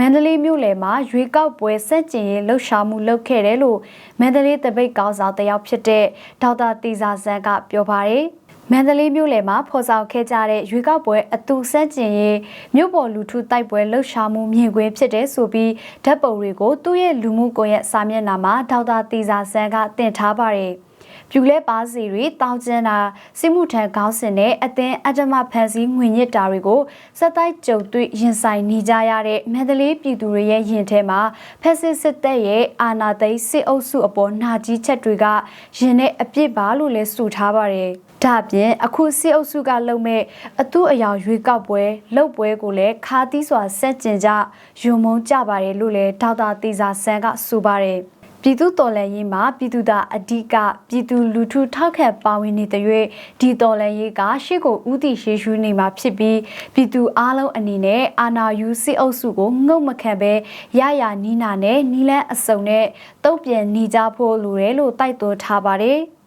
မန္တလေးမြို့လယ်မှာရွေးကောက်ပွဲစက်ကျင်ရေးလှုပ်ရှားမှုလုပ်ခဲ့တယ်လို့မန္တလေးတပိတ်ကောင်းဆောင်တယောက်ဖြစ်တဲ့ဒေါက်တာတီစာဆန်းကပြောပါတယ်။မန္တလေးမြို့လယ်မှာဖော်ဆောင်ခဲ့ကြတဲ့ရွေးကောက်ပွဲအတူစက်ကျင်ရေးမြို့ပေါ်လူထုတိုက်ပွဲလှုပ်ရှားမှုမြင်ကွင်းဖြစ်တဲ့ဆိုပြီးဓာတ်ပုံတွေကိုသူ့ရဲ့လူမှုကွန်ရက်စာမျက်နှာမှာဒေါက်တာတီစာဆန်းကတင်ထားပါတယ်။ ပြူလဲပါစီတွေတောင်းကျန်းတာစိမှုထံခေါင်းစဉ်နဲ့အသင်းအဓမ္မဖန်ဆီးငွေညစ်တာတွေကိုစက်တိုက်ကြုံတွေ့ရင်ဆိုင်နေကြရတဲ့မန္တလေးပြည်သူတွေရဲ့ရင်ထဲမှာဖက်စစ်စစ်တပ်ရဲ့အာဏာသိမ်းစစ်အုပ်စုအပေါ်နှာကြီးချက်တွေကရင်နဲ့အပြစ်ပါလို့လဲဆိုထားပါတယ်။ဒါအပြင်အခုစစ်အုပ်စုကလုံမဲ့အတူအယောင်ရွေးကောက်ပွဲလှုပ်ပွဲကိုလည်းခါသီးစွာဆက်ကျင်ကြယုံမုံကြပါတယ်လို့လည်းဒေါက်တာတေဇာဆန်းကဆိုပါတယ်။ ပြည်သူတော်လှန်ရေးမှာပြည်သူသားအဓိကပြည်သူလူထုထောက်ခံပါဝင်နေတဲ့၍ဒီတော်လှန်ရေးကရှေ့ကိုဥတီရှေးရှုနေမှာဖြစ်ပြီးပြည်သူအားလုံးအနေနဲ့အာဏာယူစစ်အုပ်စုကိုငုံမခံပဲရရနီးနာနဲ့နီလန်းအစုံနဲ့တုံ့ပြန်နေကြဖို့လိုတယ်လို့တိုက်တွန်းထားပါတယ်